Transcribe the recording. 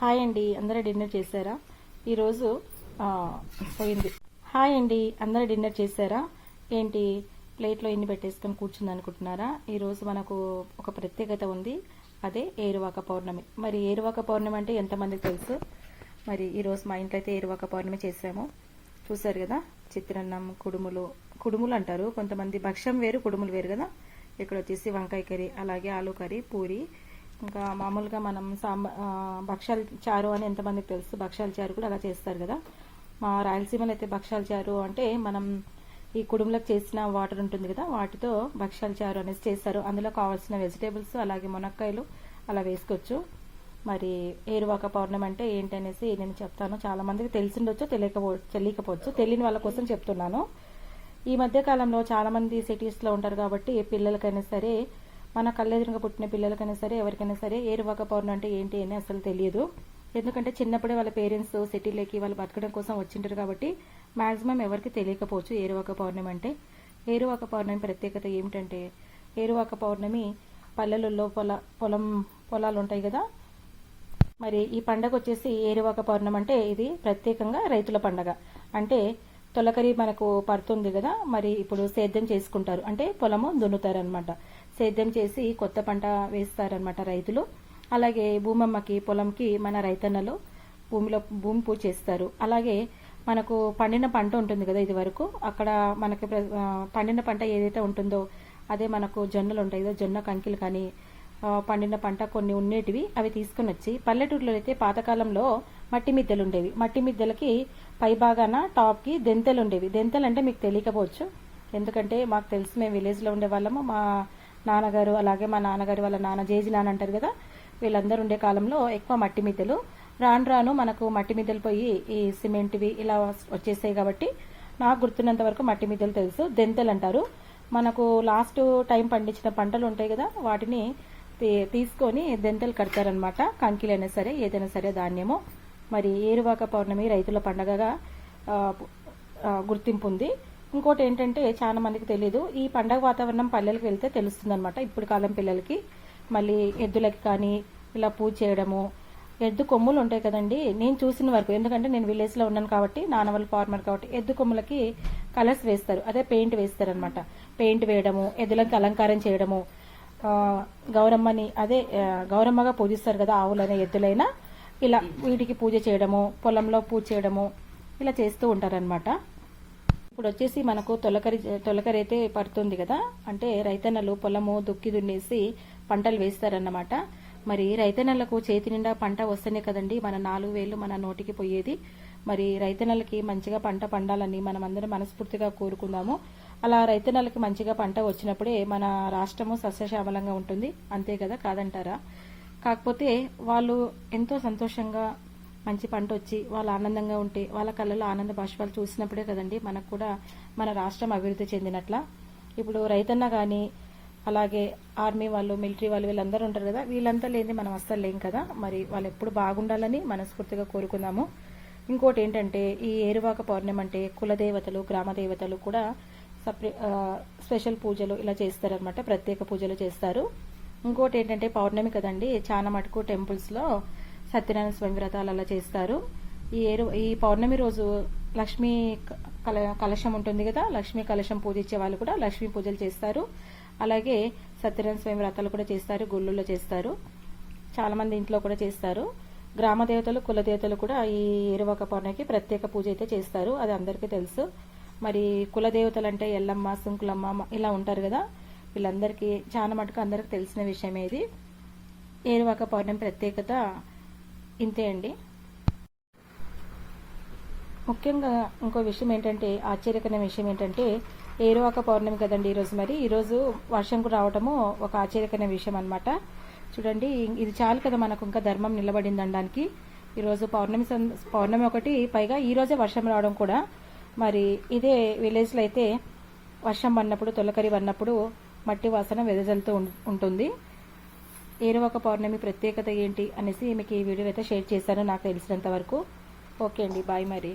Hi అండి అందరూ dinner చేశారా? ఈరోజు పోయింది. హాయ్ అండి అందరూ డిన్నర్ చేశారా? ఏంటి ప్లేట్లో ఇన్ని పెట్టేసుకొని కూర్చుంది అనుకుంటున్నారా? ఈరోజు మనకు ఒక ప్రత్యేకత ఉంది అదే ఏరువాక పౌర్ణమి. మరి ఏరువాక పౌర్ణమి అంటే ఎంతమందికి తెలుసు? మరి ఈరోజు మా ఇంట్లో అయితే ఏరువాక పౌర్ణమి చేసాము చూసారు కదా చిత్రాన్నం కుడుములు. కుడుములు అంటారు కొంతమంది భక్ష్యం వేరు కుడుములు వేరు కదా? ఇక్కడ వచ్చేసి వంకాయ కర్రీ అలాగే ఆలు కర్రీ పూరి ఇంకా మామూలుగా మనం సాంబ భక్షాలు చారు అని ఎంతమందికి తెలుసు భక్షాల చారు కూడా అలా చేస్తారు కదా. మా రాయలసీమలో అయితే భక్షాల చారు అంటే మనం ఈ కుడుములకు చేసిన వాటర్ ఉంటుంది కదా వాటితో భక్షాల చారు అనేసి చేస్తారు. అందులో కావాల్సిన వెజిటేబుల్స్ అలాగే మునక్కాయలు అలా వేసుకోవచ్చు. మరి ఏరువాక పౌర్ణమి అంటే ఏంటి అనేసి నేను చెప్తాను. చాలా మందికి తెలిసిండొచ్చు తెలియకపో తెలియకపోవచ్చు. తెలియని వాళ్ళ కోసం చెప్తున్నాను. ఈ మధ్య కాలంలో చాలా మంది సిటీస్లో ఉంటారు కాబట్టి పిల్లలకైనా సరే మన కళ్ళెదురుగా పుట్టిన పిల్లలకైనా సరే ఎవరికైనా సరే ఏరువాక పౌర్ణం అంటే ఏంటి అని అసలు తెలియదు. ఎందుకంటే చిన్నప్పుడే వాళ్ళ పేరెంట్స్ సిటీలోకి వాళ్ళు బతకడం కోసం వచ్చింటారు కాబట్టి మాక్సిమం ఎవరికి తెలియకపోవచ్చు ఏరువాక పౌర్ణమి అంటే. ఏరువాక పౌర్ణమి ప్రత్యేకత ఏమిటంటే ఏరువాక పౌర్ణమి పల్లెలలో పొల పొలం పొలాలు ఉంటాయి కదా. మరి ఈ పండగ వచ్చేసి ఏరువాక పౌర్ణమి అంటే ఇది ప్రత్యేకంగా రైతుల పండగ. అంటే తొలకరి మనకు పడుతుంది కదా మరి ఇప్పుడు సేద్యం చేసుకుంటారు. అంటే పొలము దున్నుతారనమాట సేద్యం చేసి కొత్త పంట వేస్తారనమాట రైతులు. అలాగే భూమమ్మకి పొలంకి మన రైతన్నలు భూమిలో భూమి పూజ చేస్తారు. అలాగే మనకు పండిన పంట ఉంటుంది కదా ఇది వరకు అక్కడ మనకి ప్ర- పండిన పంట ఏదైతే ఉంటుందో అదే మనకు జొన్నలు ఉంటాయి కదా జొన్న కంకిలు కానీ పండిన పంట కొన్ని ఉండేటివి అవి తీసుకుని వచ్చి పల్లెటూరులో అయితే పాతకాలంలో మట్టి మిద్దెలు ఉండేవి. మట్టి మిద్దెలకి పై భాగాన దెంతలు ఉండేవి. దెంతలు అంటే మీకు తెలియకపోవచ్చు. ఎందుకంటే మాకు తెలుసు మేము విలేజ్లో ఉండే వాళ్ళము. మా నాన్నగారు అలాగే మా నాన్నగారు వాళ్ళ నాన్న జేజి నాన్న అంటారు కదా వీళ్ళందరూ ఉండే కాలంలో ఎక్కువ మట్టి మిద్దెలు. రాను రాను మనకు మట్టి మిద్దెలు పోయి ఈ సిమెంట్వి ఇలా వచ్చేసాయి కాబట్టి నాకు గుర్తున్నంత వరకు మట్టి మిద్దెలు తెలుసు. దెంతలు అంటారు. మనకు లాస్ట్ టైం పండించిన పంటలు ఉంటాయి కదా వాటిని తీ- తీసుకొని దెంతలు కడతారనమాట కంకిలైనా సరే ఏదైనా సరే ధాన్యము. మరి ఏరువాక పౌర్ణమి రైతుల పండగగా గుర్తింపు ఉంది. ఇంకోటి ఏంటంటే చాలా మందికి తెలియదు ఈ పండగ వాతావరణం పల్లెలకు వెళ్తే తెలుస్తుంది అనమాట ఇప్పుడు కాలం పిల్లలకి. మళ్ళీ ఎద్దులకి కానీ ఇలా పూజ చేయడము. ఎద్దు కొమ్ములు ఉంటాయి కదండి. నేను చూసిన వరకు ఎందుకంటే నేను విలేజ్లో ఉన్నాను కాబట్టి నాన్న వాళ్ళు ఫార్మర్ కాబట్టి ఎద్దు కొమ్ములకి కలర్స్ వేస్తారు. అదే పెయింట్ వేస్తారు అనమాట పెయింట్ వేయడము ఎద్దులకి అలంకారం చేయడము. గౌరమ్మని అదే గౌరమ్మగా పూజిస్తారు కదా ఆవులైన ఎద్దులైనా. ఇలా వీటికి పూజ చేయడము పొలంలో పూజ చేయడము ఇలా చేస్తూ ఉంటారనమాట ఇప్పుడు వచ్చేసి మనకు తొలకరి తొలకరి అయితే పడుతుంది కదా. అంటే రైతన్నలు పొలము దుక్కి దున్నేసి పంటలు వేస్తారన్నమాట. మరి రైతన్నలకు చేతి నిండా పంట వస్తేనే కదండి మన నాలుగు వేలు మన నోటికి పోయేది. మరి రైతన్నలకి మంచిగా పంట పండాలని మనం అందరం మనస్ఫూర్తిగా కోరుకుందాము. అలా రైతన్నలకి మంచిగా పంట వచ్చినప్పుడే మన రాష్ట్రము సస్యశ్యామలంగా ఉంటుంది. అంతే కదా కాదంటారా? కాకపోతే వాళ్ళు ఎంతో సంతోషంగా మంచి పంట వచ్చి వాళ్ళు ఆనందంగా ఉంటే వాళ్ళ కళ్ళలో ఆనంద బాష్పాలు చూసినప్పుడే కదండి మనకు కూడా మన రాష్ట్రం అభివృద్ధి చెందినట్ల. ఇప్పుడు రైతన్న కానీ అలాగే ఆర్మీ వాళ్ళు మిలిటరీ వాళ్ళు వీళ్ళందరూ ఉంటారు కదా వీళ్ళంతా లేని మనం అస్సలు లేం కదా. మరి వాళ్ళు ఎప్పుడు బాగుండాలని మనస్ఫూర్తిగా కోరుకుందాము. ఇంకోటి ఏంటంటే ఈ ఏరువాక పౌర్ణమి అంటే కులదేవతలు గ్రామ దేవతలు కూడా సపరే స్పెషల్ పూజలు ఇలా చేస్తారనమాట ప్రత్యేక పూజలు చేస్తారు. ఇంకోటి ఏంటంటే పౌర్ణమి కదండి చాలా మటుకు టెంపుల్స్లో సత్యనారాయణ స్వామి వ్రతాలు అలా చేస్తారు. ఈ ఏరు ఈ పౌర్ణమి రోజు లక్ష్మీ కల కలశం ఉంటుంది కదా లక్ష్మీ కలశం పూజించే వాళ్ళు కూడా లక్ష్మీ పూజలు చేస్తారు. అలాగే సత్యనారాయణ స్వామి వ్రతాలు కూడా చేస్తారు గుళ్ళల్లో చేస్తారు. చాలా మంది ఇంట్లో కూడా చేస్తారు. గ్రామ దేవతలు కుల దేవతలు కూడా ఈ ఇరువక పౌర్ణమికి ప్రత్యేక పూజ అయితే చేస్తారు. అది అందరికీ తెలుసు. మరి కుల దేవతలు అంటే ఎల్లమ్మ సుంకులమ్మ ఇలా ఉంటారు కదా. వీళ్ళందరికీ చాలా మటుకు అందరికి తెలిసిన విషయం ఇది. ఏరువాక పౌర్ణమి ప్రత్యేకత ఇంతే అండి. ముఖ్యంగా ఇంకో విషయం ఏంటంటే ఆశ్చర్యకరమైన విషయం ఏంటంటే ఏరువాక పౌర్ణమి కదండి ఈరోజు మరి? ఈరోజు వర్షం రావటము ఒక ఆశ్చర్యకరమైన విషయం అనమాట చూడండి ఇది చాలు కదా మనకు ఇంకా ధర్మం నిలబడింది అనడానికి. ఈరోజు పౌర్ణమి పౌర్ణమి ఒకటి పైగా ఈరోజే వర్షం రావడం కూడా. మరి ఇదే విలేజ్లో అయితే వర్షం పడినప్పుడు తొలకరి పడినప్పుడు మట్టి వాసన వెదజల్లుతూ ఉం- ఉంటుంది. ఏరవక పౌర్ణమి ప్రత్యేకత ఏంటి అనేసి మీకు ఈ వీడియో అయితే షేర్ చేశాను నాకు తెలిసినంత వరకు. ఓకే అండి బాయ్ మరి.